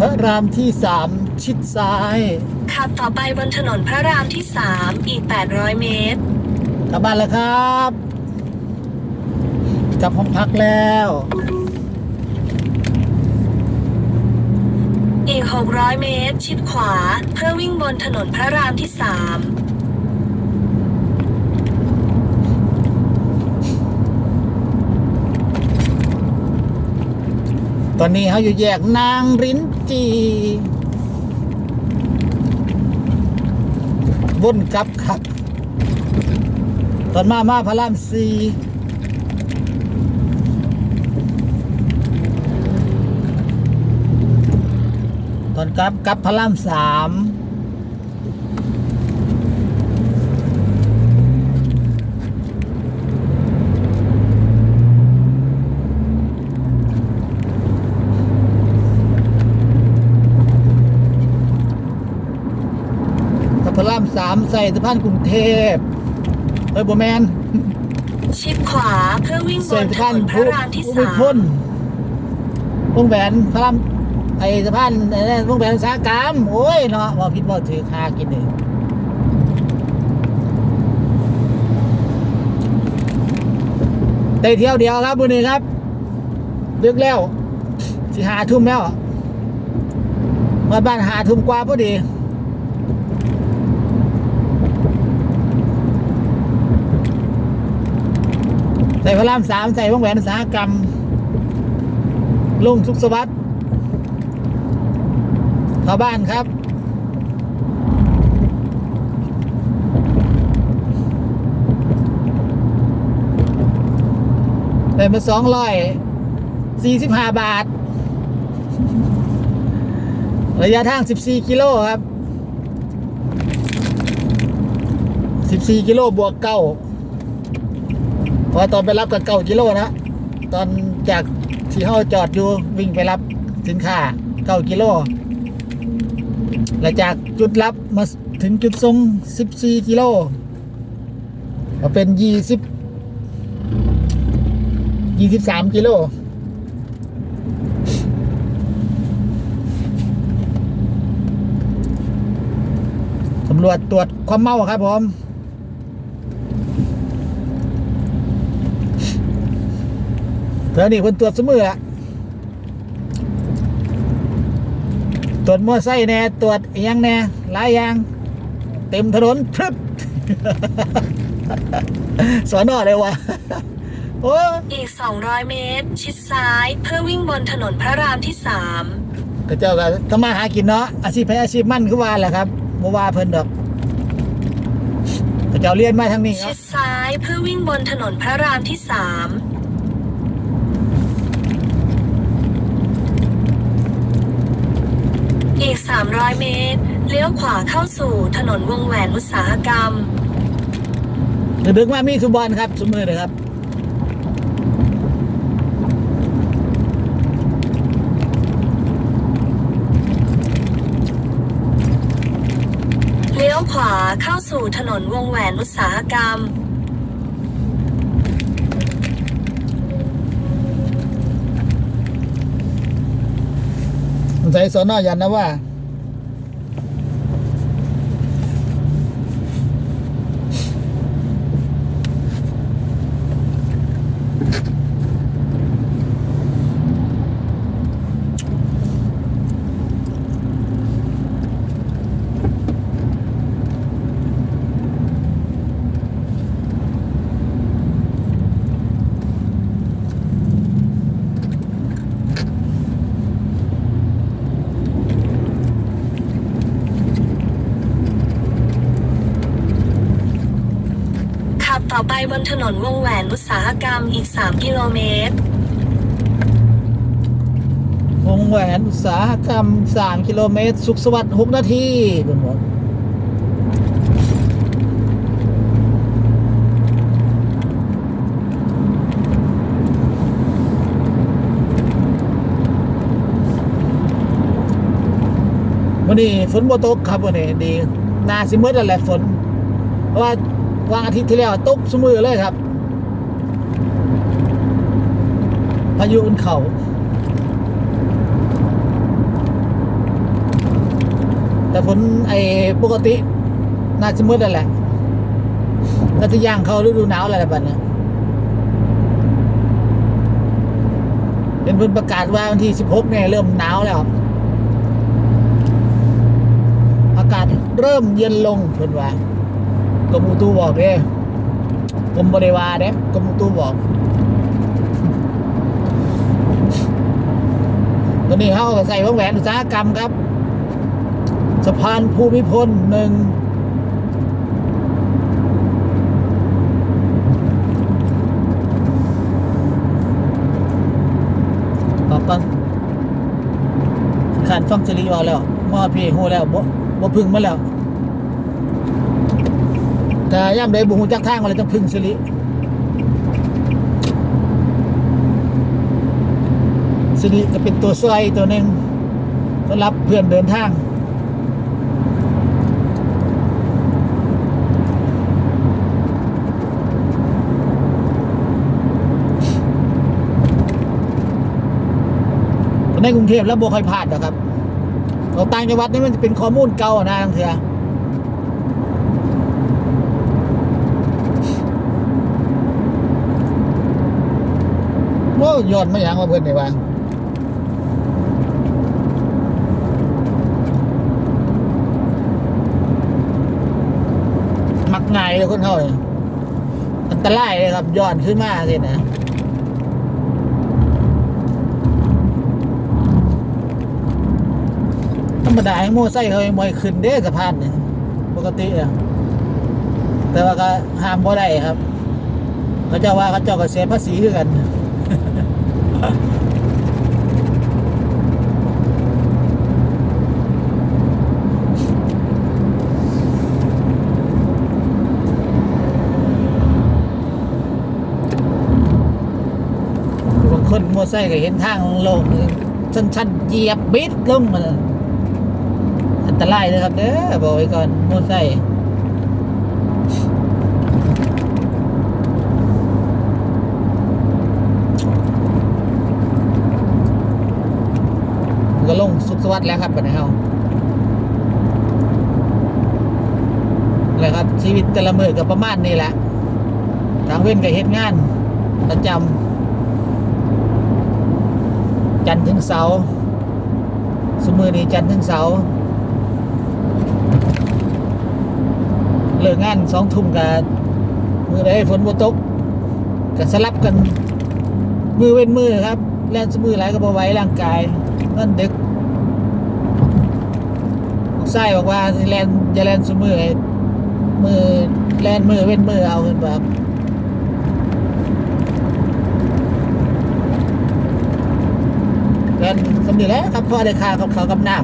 พระรามที่สามชิดซ้าย ขับต่อไปบนถนนพระรามที่3อีก 800 เมตร กลับบ้านแล้วครับกลับห้องพักแล้ว อีก 600 เมตร ชิดขวา เพื่อวิ่งบนถนนพระรามที่ต อนนี้เขาอยู่แยกนางรินจีวนกลับครับ ตอนมามาพระรามสี่ตอนกลับกลับพระรามสาม กับพระราม สามใส่สะพานกรุงเทพเอ้ยโบแมน3ชิดขวาเพื่อวิ่งบใส่นสะถพานนนพผู้ระรามที่ผู้พ้นวงแหวนพระรามไอ้สะพานไอ้นั่นวงแหวนอุตสาหกรรมโอ้ยเนาะว่าพิดว่าถือคากินเลยได้เที่ยวเดียวครับบุญนี้ครับดึกแล้วสิหาทุ่มแล้วมาบ้านหาทุ่มกว่าพอดี ใส่พระรามสามใส่วงแหวนอุตสาหกรรมลงสุขสวัสดิ์เข้าบ้านครับ ได้มาสองร้อยสี่สิบห้าบาท ระยะทางสิบสี่กิโลครับสิบสี่กิโลบวกเก้า พอตอนไปรับกับเก้ากิโลนะตอนจากที่เขาจอดอยู่วิ่งไปรับสินค้าเก้ากิโลแล้วจากจุดรับมาถึงจุดส่งสิบสี่กิโลก็เป็นยี่สิบยี่สิบสามกิโลตำรวจตรวจความเมาครับผม เธอนี่คนตรวจเสมออะตรวจมอไซค์แน่ตรวจอิหยังแน่หลายอย่าง เต็มถนนพรึบสอนอเลยวะโอ้อีก 200 เมตร ชิดซ้าย เพื่อวิ่งบนถนนพระรามที่3กระเจ้าก็ทำมาหากินเนาะอาชีพให้อาชีพมั่นคือว่าแหละครับบ่ว่าเพิ่นดอกกระเจ้าเรียนมาทางนี้คชิรับดซ้ายเพื่อวิ่งบนถนนพระรามที่3 อีก 300 เมตร เลี้ยวขวาเข้าสู่ถนนวงแหวนอุตสาหกรรมดึกๆมามีสุบอลครับสมือเลยครับเลี้ยวขวาเข้าสู่ถนนวงแหวนอุตสาหกรรม สงสัยสอนอยันนะว่า ขับ ต่อไปบนถนนวงแหวนอุตสาหกรรมอีก 3 กิโลเมตร วงแหวนอุตสาหกรรม 3 กิโลเมตร สุขสวัสดิ์6นาทีเพื่อนบอกวันนี้ฝนบ่ตกครับวันนี้ดีนาสิมืดแล้วแหละฝน เพราะว่า วันอาทิตย์ที่แล้วตกสมือเลยครับ พายุอุ่นเขาแต่ฝนไอ้ปกติ น่าจะมืดแล้วแหละน่าจะย่างเข้าฤดูหนาวอะไรแบบนี้เป็นเพิ่นประกาศว่าวันที่ 16 เนี่ย เริ่มหนาวแล้ว อากาศเริ่มเย็นลงเพิ่นว่า กรมอุตุบอกเด้กรมบริวารเด้กรมอุตุบอกตอนนี้เขาก็ใส่วงแหวนอุตสาหกรรมครับ สะพานภูมิพลหนึ่งออกกันขันฟังสิริเอาแล้วมอพี่หูแล้วบ่บ่พึ่งมาแล้ว แต่ย่ำใดบุหูจักทางมาเลยต้องพึ่งสิริสิริจะเป็นตัวซอยตัวหนึ่งสำหรับเพื่อนเดินทางในกรุงเทพแล้วบ่ค่อยพลาดหรอกครับเราต่างจังหวัดนี่มันจะเป็นข้อมูลเก่านะทางเถื่อ โอ้ยอดไม่ยังมาเพิ่นในบ้างมักง่ายเลยคนเขาเนี่ยอันตรายเลยครับย้อนขึ้นมาสินะธรรมดาให้โม่ไส้เขาไม่ขึ้นเด้สะพานเนี่ยปกติอะแต่ว่าก็ห้ามบ่ได้ครับเขาเจ้าว่าเขาเจ้าก็เสียภาษีคือกัน คนมัวไส้ก็เห็นทางลงชันๆเหยียบบิดลงมาอันตรายเลยครับเด้อบอกไว้ก่อนมัวไส้ ก็ลงสุขสวัสดิ์แล้วครับปัญหาเลยครับ ชีวิตแต่ละมือกับประมาณนี้แหละ ทางเว้นกับเหตุงาน ประจำจันทร์ถึงเสาร์สมือนี้จันทร์ถึงเสาร์เลิกงานสองทุ่มกับมือใดฝนบ่ตกก็สลับกัน มือเว้นมือครับแล่นสมือไหลก็บ่ไหวร่างกาย นั่นดึกไส้บอกว่าแลนจะแลนสมือให้มือแลนมือเว้นมือเอาเงินแบบกันสำนีแล้วครับพ่อได้ค่าเขาเขากับน้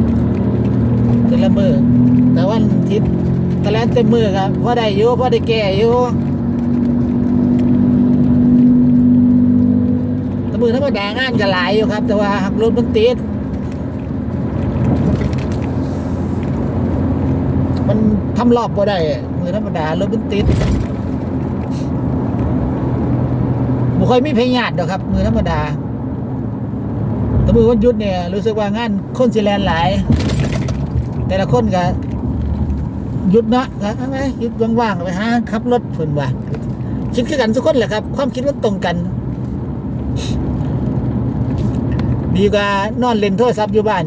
ำเป็นละมือแต่วันอาทิตย์ตะแลนเต็มมือครับพ่อได้อยู่พ่อได้แก่อยู่แตะ มือธรรมดางานก็หลายอยู่ครับ แต่ว่าหักรถมันติดมันทำรอบบ่ได้ มือธรรมดารถมันติดบุค่อยมีเพลงญาติดอกครับ มือธรรมดาแต่มือวันหยุดเนี่ยรู้สึกว่างานคนสิแลนหลาย แต่ละคนก็หยุดเนาะก็เอาไงหยุดว่างๆไปหาขับรถเพิ่นว่าคิดคือกันทุกคนแหละครับ ความคิดมันตรงกัน ดีกว่านอนเล่นโทรศัพท์อยู่บ้าน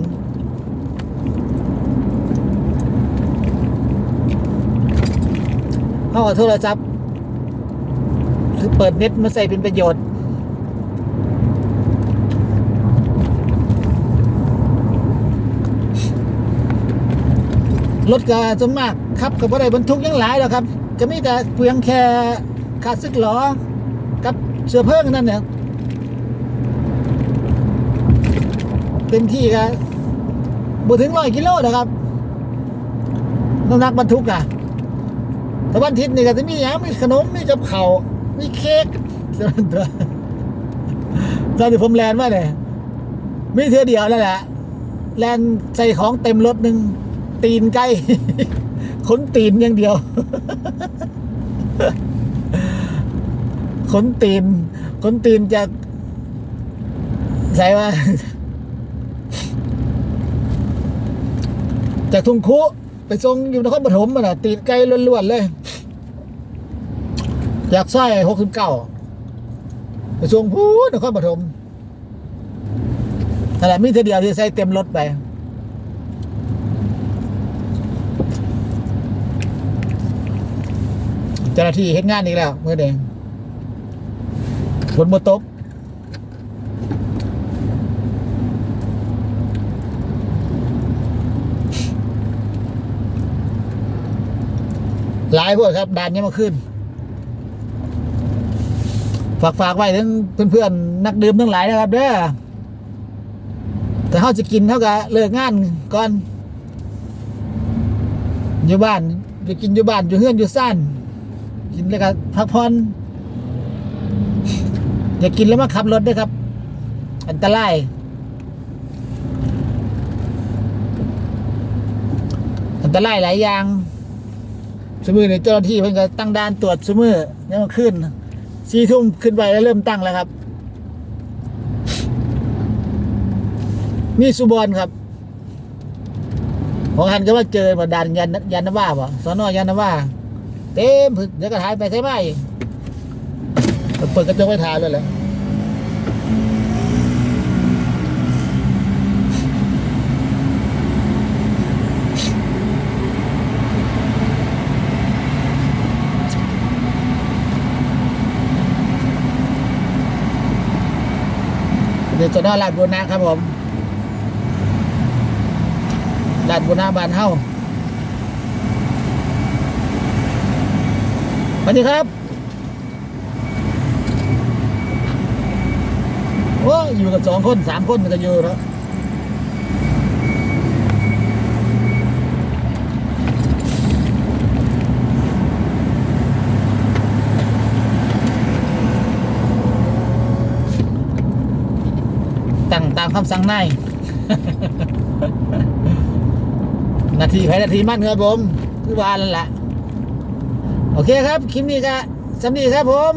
เขาเอาโทรศัพท์หรือเปิดเน็ตมาใส่เป็นประโยชน์รถก็จนมากครับกับอะไรบรรทุกยังหลายแล้วครับ จะมีแต่เพียงแค่ขาดซึกหลอกับเชื้อเพลิงนั่นเนี่ย เต็มที่ก็บถึงร้อยกิโลนะครับน้ำหนักบรรทุกอะแต่วันทิตย์นี่ก็จะมีอย่างมีขนมมีกับเขามีเค้กส่วนตัวตอนที่ผมแลนมาเนี่ยมีเท่อเดียวแล้วแหละแลนใส่ของเต็มรถหนึ่งตีนใกล้ขนตีนอย่างเดียว ขนตีน ขนตีนจะใส่ว่า จากทุ่งคุไปส่งอยู่นครปฐมมันน่ะตีนไกลล้วนๆเลย จากซอยหกสิบเก้าไปส่งพูนนครปฐมแต่นแหละมีเทอเดียวที่ใส่เต็มรถไปเจ้าหน้าที่เห็นงานอีกแล้วเมื่อเดงฝนมาตก หลายพวกครับด่านนี้มาขึ้น ฝากฝากไว้ถึงเพื่อนๆนักดื่มทั้งหลายนะครับ เด้อแต่เขาจะกินเท่ากับเลิกงานก่อนอยู่บ้านไปกินอยู่บ้านอยู่เฮือนอยู่ซ่านกินแล้วก็พักผ่อนอย่ากินแล้วมาขับรถด้วยครับ อันตรายอันตรายหลายอย่าง สมือในเจ้าหน้าที่เพิ่นก็ตั้งด่านตรวจสมือเนี่ยมันขึ้นสี่ทุ่มขึ้นไปแล้วเริ่มตั้งแล้วครับนี่สุบอนครับ ของหันก็ว่าเจอมาด่านยันยันนว่าป่ะสอนอยันนว่าเต็มเดี๋ยวก็ถ่ายไปใช่ไหมเปิดกระจกไว้ถ่ายเลยแหละ เดี๋ยวจะนอลาดบุญนะครับผมลาดบุญนาบานเฮ้าสวัสดีครับ โอ้อยู่กับสองคนสามคนมันก็อยู่แล้ว ตามคำสั่งนาย นาทีไปนาทีมั่นครับผม คือวานแหละโอเคครับ คลิปนี้ก็สำนีครับผม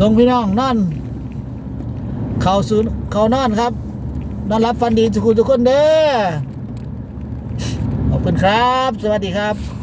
ส่งพี่น้องนอน เข้าศูนย์เขานอนครับ นอนรับฟันดีทุกคนทุกคนเด้อ ขอบคุณครับ สวัสดีครับ